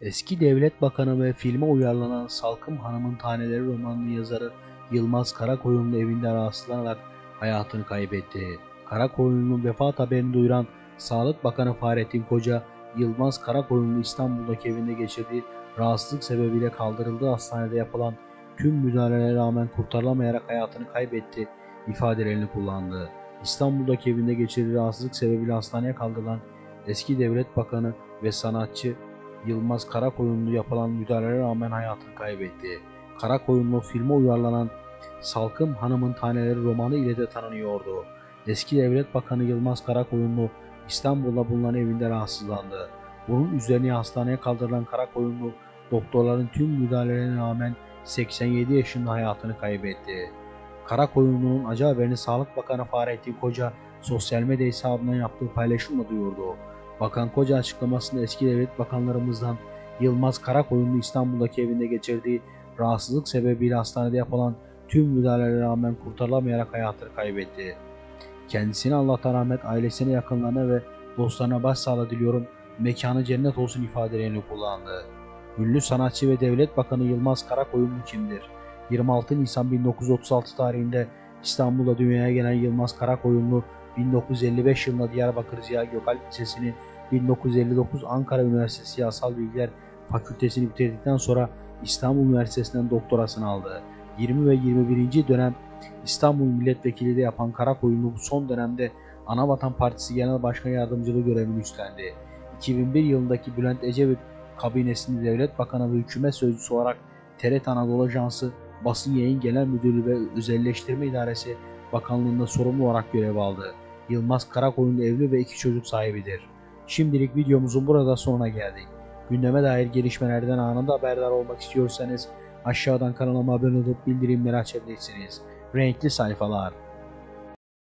Eski devlet bakanı ve filme uyarlanan Salkım Hanım'ın Taneleri romanının yazarı Yılmaz Karakoyunlu evinde rahatsızlanarak hayatını kaybetti. Karakoyunlu'nun vefat haberini duyuran Sağlık Bakanı Fahrettin Koca, Yılmaz Karakoyunlu İstanbul'daki evinde geçirdiği rahatsızlık sebebiyle kaldırıldığı hastanede yapılan tüm müdahalelere rağmen kurtarılamayarak hayatını kaybetti ifadelerini kullandı. İstanbul'daki evinde geçirdiği rahatsızlık sebebiyle hastaneye kaldırılan eski devlet bakanı ve sanatçı Yılmaz Karakoyunlu yapılan müdahalelere rağmen hayatını kaybetti. Karakoyunlu filme uyarlanan Salkım Hanım'ın Taneleri romanı ile de tanınıyordu. Eski devlet bakanı Yılmaz Karakoyunlu İstanbul'da bulunan evinde rahatsızlandı. Bunun üzerine hastaneye kaldırılan Karakoyunlu doktorların tüm müdahalelerine rağmen 87 yaşında hayatını kaybetti. Karakoyunlu'nun acı haberini Sağlık Bakanı Fahrettin Koca sosyal medya hesabından yaptığı paylaşımla duyurdu. Bakan Koca açıklamasında eski devlet bakanlarımızdan Yılmaz Karakoyunlu İstanbul'daki evinde geçirdiği rahatsızlık sebebiyle hastanede yapılan tüm müdahalelere rağmen kurtarılamayarak hayatını kaybetti. Kendisine Allah'tan rahmet, ailesine, yakınlarına ve dostlarına başsağlığı diliyorum. Mekanı cennet olsun ifadelerini kullandı. Ünlü sanatçı ve devlet bakanı Yılmaz Karakoyunlu kimdir? 26 Nisan 1936 tarihinde İstanbul'da dünyaya gelen Yılmaz Karakoyunlu 1955 yılında Diyarbakır Ziya Gökalp Lisesi'ni 1959 Ankara Üniversitesi Siyasal Bilgiler Fakültesini bitirdikten sonra İstanbul Üniversitesi'nden doktorasını aldı. 20 ve 21. dönem İstanbul Milletvekili de yapan Karakoyunlu bu son dönemde Anavatan Partisi Genel Başkan Yardımcılığı görevini üstlendi. 2001 yılındaki Bülent Ecevit kabinesinde devlet bakanı ve hükümet sözcüsü olarak TRT Anadolu Ajansı Basın Yayın Genel Müdürlüğü ve Özelleştirme İdaresi Bakanlığı'nda sorumlu olarak görev aldı. Yılmaz Karakoyunlu evli ve iki çocuk sahibidir. Şimdilik videomuzun burada sonuna geldik. Gündeme dair gelişmelerden anında haberdar olmak istiyorsanız aşağıdan kanalıma abone olup bildirimleri açabilirsiniz. Renkli sayfalar.